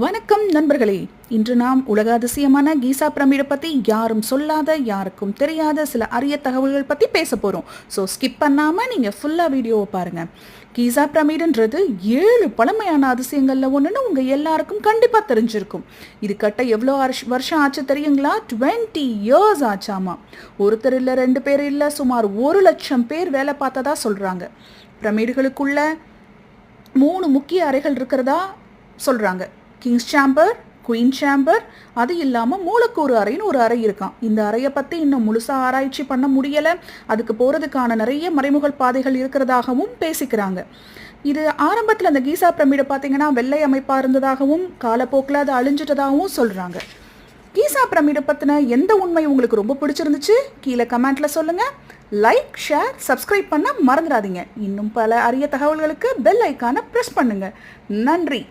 வணக்கம் நண்பர்களே. இன்று நாம் உலக அதிசயமான கீசா பிரமிடை பற்றி யாரும் சொல்லாத யாருக்கும் தெரியாத சில அரிய தகவல்கள் பற்றி பேச போகிறோம் ஸோ ஸ்கிப் பண்ணாமல் நீங்கள் ஃபுல்லாக வீடியோவை பாருங்கள் கீசா பிரமிடுன்றது ஏழு பழமையான அதிசயங்களில் ஒன்றுன்னு உங்கள் எல்லாருக்கும் கண்டிப்பாக தெரிஞ்சிருக்கும். இது கட்ட எவ்வளோ வருஷம் ஆச்சு தெரியுங்களா? டுவெண்ட்டி இயர்ஸ் ஆச்சாமா. ஒருத்தர் இல்லை ரெண்டு பேர் இல்லை சுமார் ஒரு லட்சம் பேர் வேலை பார்த்ததா சொல்கிறாங்க பிரமிடுகளுக்குள்ள மூணு முக்கிய அறைகள் இருக்கிறதா சொல்கிறாங்க கிங்ஸ் சாம்பர் குயின் சாம்பர் அது இல்லாமல் மூலக்கூறு அறைன்னு ஒரு அறை இருக்கான் இந்த அறையை பற்றி இன்னும் முழுசாக ஆராய்ச்சி பண்ண முடியலை. அதுக்கு போகிறதுக்கான நிறைய மறைமுகல் பாதைகள் இருக்கிறதாகவும் பேசிக்கிறாங்க. இது ஆரம்பத்தில் அந்த கீசா பிரமிடை பார்த்தீங்கன்னா வெள்ளை அமைப்பாக இருந்ததாகவும் காலப்போக்கில் அது அழிஞ்சிட்டதாகவும் சொல்கிறாங்க கீசா பிரமிடை பற்றின எந்த உண்மை உங்களுக்கு ரொம்ப பிடிச்சிருந்துச்சு? கீழே கமெண்ட்டில் சொல்லுங்கள் லைக் ஷேர் சப்ஸ்கிரைப் பண்ண மறந்துடாதீங்க. இன்னும் பல அரிய தகவல்களுக்கு பெல் ஐக்கானை ப்ரெஸ் பண்ணுங்கள் நன்றி.